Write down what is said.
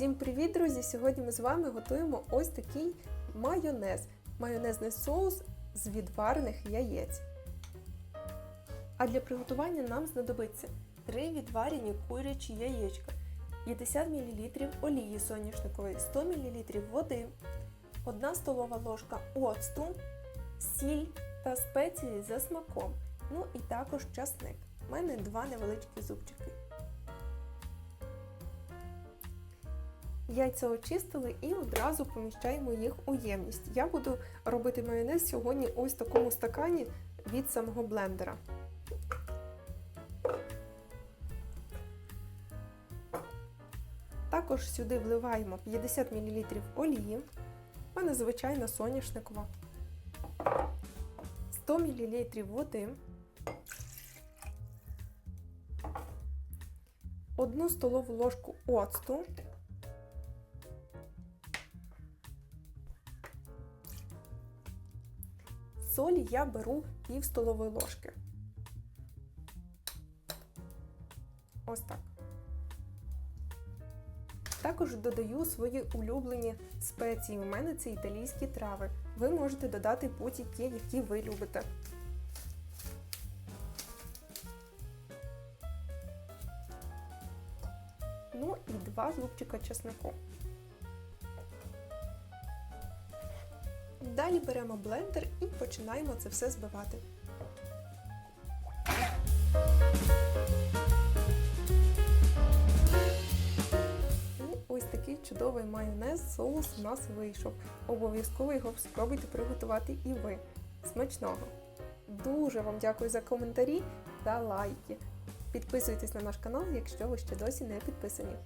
Всім привіт, друзі! Сьогодні ми з вами готуємо ось такий майонез. Майонезний соус з відварених яєць. А для приготування нам знадобиться 3 відварені курячі яєчка, 50 мл олії соняшникової, 100 мл води, 1 столова ложка оцту, сіль та спеції за смаком. Ну і також часник. У мене два невеличкі зубчики. Яйця очистили і одразу поміщаємо їх у ємність. Я буду робити майонез сьогодні ось в такому стакані від самого блендера. Також сюди вливаємо 50 мл олії, в мене звичайна соняшникова, 100 мл води, 1 столову ложку оцту, солі я беру пів столової ложки. Ось так. Також додаю свої улюблені спеції. У мене це італійські трави. Ви можете додати будь-які, які ви любите. Ну і два зубчика чеснику. Далі беремо блендер і починаємо це все збивати. Ось такий чудовий майонез, соус у нас вийшов. Обов'язково його спробуйте приготувати і ви. Смачного! Дуже вам дякую за коментарі та лайки. Підписуйтесь на наш канал, якщо ви ще досі не підписані.